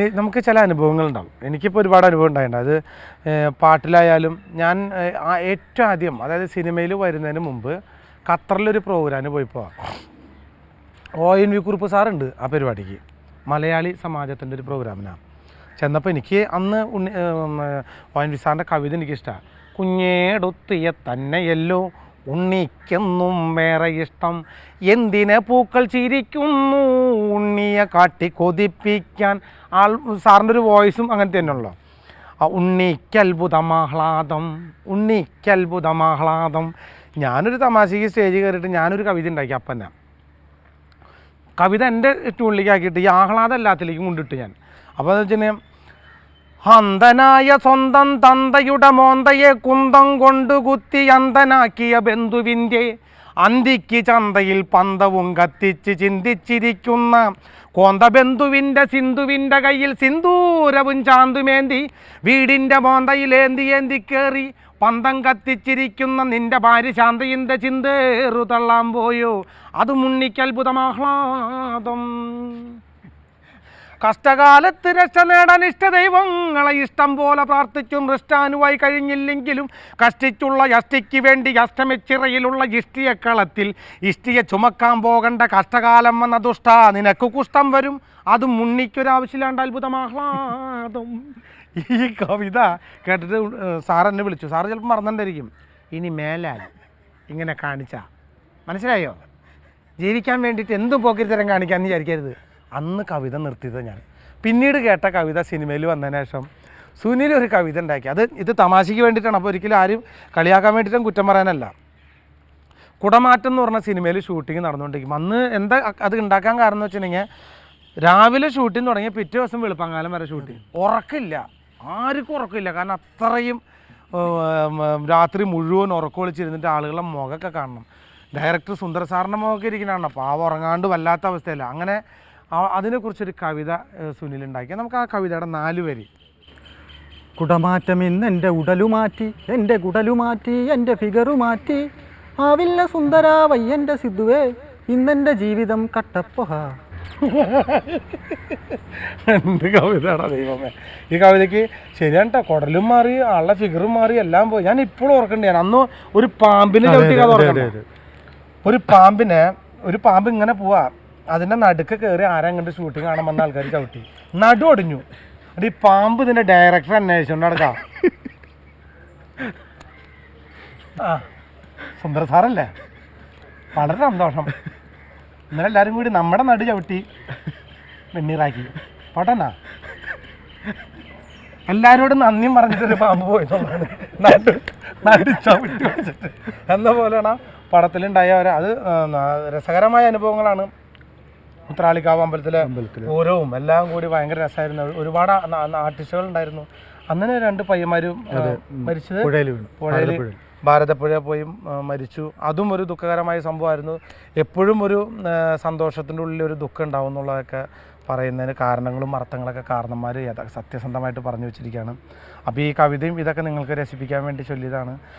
ഇനി നമുക്ക് ചില അനുഭവങ്ങളുണ്ടാവും എനിക്കിപ്പോൾ ഒരുപാട് അനുഭവം ഉണ്ടായിട്ടുണ്ട്. അത് പാട്ടിലായാലും ഞാൻ ഏറ്റവും ആദ്യം അതായത് സിനിമയിൽ വരുന്നതിന് മുമ്പ് ഖത്തറിലൊരു പ്രോഗ്രാമിന് പോയപ്പോൾ ഒ എൻ വി കുറുപ്പ് സാറുണ്ട് ആ പരിപാടിക്ക്. മലയാളി സമാജത്തിന്റെ ഒരു പ്രോഗ്രാമിനാണ് ചെന്നപ്പോൾ എനിക്ക് അന്ന് ഉണ്ണി ഒ എൻ വി സാറിന്റെ കവിത എനിക്കിഷ്ടമാണ് കുഞ്ഞേടൊത്തിയ തന്നെയല്ലോ ഉണ്ണിക്കെന്നും വേറെ ഇഷ്ടം. എന്തിനെ പൂക്കൾ ചിരിക്കുന്നു? ഉണ്ണിയെ കാട്ടി കൊതിപ്പിക്കാൻ ആൾ സാറിന്റെ ഒരു വോയിസും അങ്ങനെ തന്നെയുള്ളൂ. ആ ഉണ്ണിക്കത്ഭുതമാഹ്ലാദം ഉണ്ണിക്കത്ഭുതമാഹ്ലാദം. ഞാനൊരു തമാശയ്ക്ക് സ്റ്റേജ് കയറിയിട്ട് ഞാനൊരു കവിത ഉണ്ടാക്കി അപ്പന്നെ. കവിത എന്റെ ട്യൂണിലേക്ക് ആക്കിയിട്ട് ഈ ആഹ്ലാദം എല്ലാത്തിലേക്കും കൊണ്ടിട്ട് ഞാൻ. അപ്പോൾ എന്ന് വെച്ചാൽ അന്തനായ സ്വന്തം തന്തയുടെ മോന്തയെ കുന്തം കൊണ്ടു കുത്തി അന്തനാക്കിയ ബന്ധുവിന്റെ അന്തിക്ക് ചന്തയിൽ പന്തവും കത്തിച്ച് ചിന്തിച്ചിരിക്കുന്ന കോന്തബന്ധുവിന്റെ സിന്ധുവിന്റെ കയ്യിൽ സിന്ദൂരവും ചാന്തുമേന്തി വീടിന്റെ മോന്തയിലേന്തി ഏന്തി കയറി പന്തം കത്തിച്ചിരിക്കുന്ന നിന്റെ ഭാര്യ ശാന്തയിന്റെ ചിന്തേറു തള്ളാൻ പോയോ? അത് മുന്നിക്കത്ഭുതമാഹ്ലാദം കഷ്ടകാലത്ത് രക്ഷ നേടാൻ ഇഷ്ടദൈവങ്ങളെ ഇഷ്ടം പോലെ പ്രാർത്ഥിച്ചും മൃഷ്ടാനുവായി കഴിഞ്ഞില്ലെങ്കിലും കഷ്ടിച്ചുള്ള യഷ്ടിക്ക് വേണ്ടി അഷ്ടമിച്ചിറയിലുള്ള ഇഷ്ടിയക്കളത്തിൽ ഇഷ്ടിയെ ചുമക്കാൻ പോകേണ്ട കഷ്ടകാലം വന്ന ദുഷ്ട നിനക്ക് കുഷ്ടം വരും. അതും മുണ്ണിക്കൊരാവശ്യമില്ലാണ്ട് അത്ഭുതമാഹ്ലാദം. ഈ കവിത കേട്ടിട്ട് സാർ എന്നെ വിളിച്ചു. സാറ് ചിലപ്പോൾ മറന്നിട്ടായിരിക്കും ഇനി മേലാൽ ഇങ്ങനെ കാണിച്ച. മനസ്സിലായോ? ജീവിക്കാൻ വേണ്ടിയിട്ട് എന്തും പോക്കിരിത്തരം കാണിക്കാമെന്ന് വിചാരിക്കരുത്. അന്ന് കവിത നിർത്തിയത് ഞാൻ. പിന്നീട് കേട്ട കവിത സിനിമയിൽ വന്നതിന് ശേഷം സുനിൽ ഒരു കവിത ഉണ്ടാക്കി. അത് ഇത് തമാശയ്ക്ക് വേണ്ടിയിട്ടാണ്. അപ്പോൾ ഒരിക്കലും ആരും കളിയാക്കാൻ വേണ്ടിയിട്ടും കുറ്റം പറയാനല്ല. കുടമാറ്റം എന്ന് പറഞ്ഞ സിനിമയിൽ ഷൂട്ടിംഗ് നടന്നുകൊണ്ടിരിക്കും. അന്ന് എന്താ അത് ഉണ്ടാക്കാൻ കാരണം എന്ന് വെച്ചിട്ടുണ്ടെങ്കിൽ രാവിലെ ഷൂട്ടിംഗ് തുടങ്ങിയ പിറ്റേ ദിവസം വെളുപ്പങ്കാലം വരെ ഷൂട്ടിംഗ്. ഉറക്കില്ല. ആർക്കും ഉറക്കില്ല. കാരണം അത്രയും രാത്രി മുഴുവൻ ഉറക്കൊളിച്ചിരുന്നിട്ട് ആളുകളെ മുഖമൊക്കെ കാണണം. ഡയറക്ടർ സുന്ദർ സാറിന്റെ മുഖമൊക്കെ അപ്പോൾ പാവം ഉറങ്ങാണ്ട് വല്ലാത്ത അവസ്ഥയല്ല. അങ്ങനെ അതിനെക്കുറിച്ചൊരു കവിത സുനിൽ ഉണ്ടാക്കി നമുക്ക് ആ കവിതയുടെ നാല് വരി. കുടമാറ്റം ഇന്ന് എന്റെ ഉടലു മാറ്റി എന്റെ കുടലു മാറ്റി എന്റെ ഫിഗറു മാറ്റി. ആവില്ല സുന്ദരാ വയ്യന്റെ സിദ്ധുവേ ഇന്നെന്റെ ജീവിതം കട്ടപ്പൊഹ എന്ത് കവിതയാണ് ദൈവമേ. ഈ കവിതയ്ക്ക് ശരിയാണ് കേട്ടോ കുടലും മാറി ആളുടെ ഫിഗറും മാറി എല്ലാം പോയി. ഞാൻ ഇപ്പോഴും ഓർക്കണ്ടേ. ഞാൻ അന്ന് ഒരു പാമ്പിനെ ചവിട്ടി കഥ ഓർക്കണ്ട. ഒരു പാമ്പിനെ ഒരു പാമ്പ് ഇങ്ങനെ പോവാ. അതിന്റെ നടുക്ക് കയറി ആരാ കണ്ട് ഷൂട്ടിംഗ് കാണാൻ വന്ന ആൾക്കാർ ചവിട്ടി. നടു ഒടിഞ്ഞു. അത് ഈ പാമ്പ് ഇതിന്റെ ഡയറക്ടർ അന്വേഷിച്ചോണ്ട് നടക്കാം ആ സുന്ദര സാറല്ലേ? വളരെ സന്തോഷം. ഇന്നലെ എല്ലാവരും കൂടി നമ്മുടെ നടു ചവിട്ടി വെണ്ണീറാക്കി. പോട്ടെന്നാ? എല്ലാരോടും നന്ദിയും പറഞ്ഞിട്ട് പാമ്പ് പോയിട്ടുള്ളതാണ് നടു നടു വെച്ചിട്ട്. എന്ന പോലെയാണ് പടത്തിലുണ്ടായ അത് രസകരമായ അനുഭവങ്ങളാണ് ഉത്രാളിക്കാവ് അമ്പലത്തിലെ. പൂരവും എല്ലാം കൂടി ഭയങ്കര രസമായിരുന്നു. ഒരുപാട് ആർട്ടിസ്റ്റുകൾ ഉണ്ടായിരുന്നു അങ്ങനെ രണ്ട് പയ്യന്മാരും മരിച്ചത് പുഴയിൽ ഭാരതപ്പുഴ പോയി മരിച്ചു. അതും ഒരു ദുഃഖകരമായ സംഭവമായിരുന്നു. എപ്പോഴും ഒരു സന്തോഷത്തിന്റെ ഉള്ളിൽ ഒരു ദുഃഖം ഉണ്ടാവും എന്നുള്ളതൊക്കെ പറയുന്നതിന് കാരണങ്ങളും അർത്ഥങ്ങളൊക്കെ കാരണന്മാർ സത്യസന്ധമായിട്ട് പറഞ്ഞു വെച്ചിരിക്കുകയാണ്. അപ്പോൾ ഈ കവിതയും ഇതൊക്കെ നിങ്ങൾക്ക് രസിപ്പിക്കാൻ വേണ്ടി ചൊല്ലിയതാണ്.